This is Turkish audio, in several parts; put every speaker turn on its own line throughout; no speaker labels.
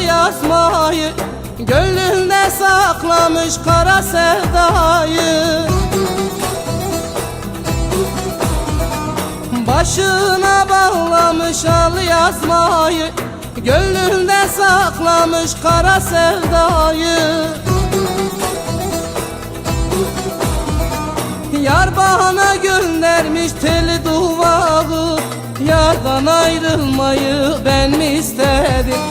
yazmayı Gönlünde saklamış kara sevdayı. Başına bağlamış al yazmayı Gönlünde saklamış kara sevdayı. Yar bana göndermiş teli duvağı Yardan ayrılmayı ben mi istedim?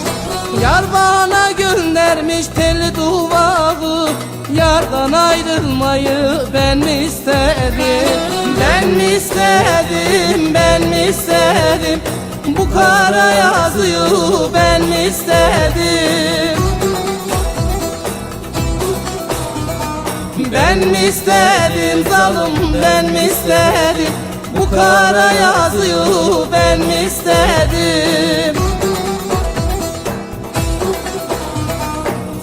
Yar bana göndermiş teli duvağı Yardan ayrılmayı ben mi istedim? Ben mi istedim ben mi istedim? Bu kara yazıyı ben mi istedim? Ben mi istedim zalim ben mi istedim Kara yazıyı ben mi istedim.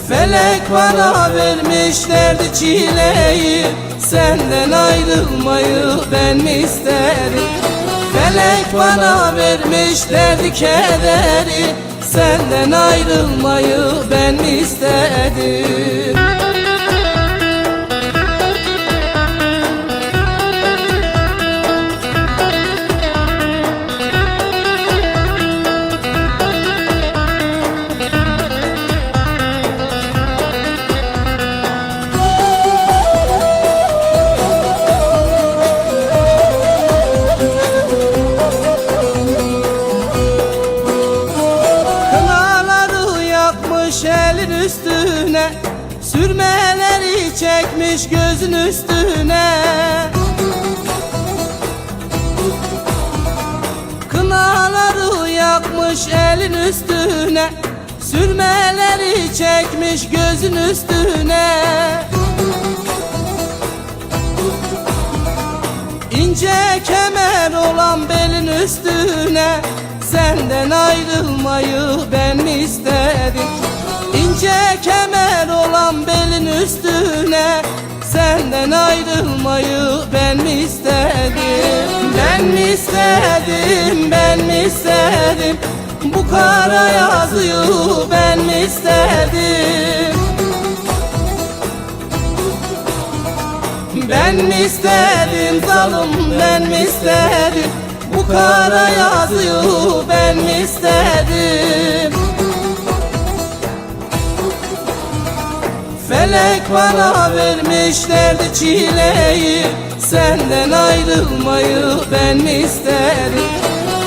Felek bana vermişlerdi çileyi Senden ayrılmayı ben mi istedim Felek bana vermişlerdi kederi Senden ayrılmayı ben mi istedim üstüne Sürmeleri çekmiş gözün üstüne. Kınaları yakmış elin üstüne Sürmeleri çekmiş gözün üstüne. İnce kemer olan belin üstüne Senden ayrılmayı ben mi istedim İnce kemer olan belin üstüne Senden ayrılmayı ben mi istedim? Ben mi istedim ben mi istedim? Bu kara yazıyı ben mi istedim? Ben mi istedim zalim ben mi istedim? Bu kara yazıyı ben mi istedim Felek bana vermişlerdi çileyi Senden ayrılmayı ben mi istedim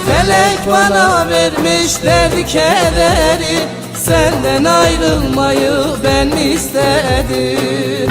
Felek bana vermişlerdi kederi Senden ayrılmayı ben mi istedim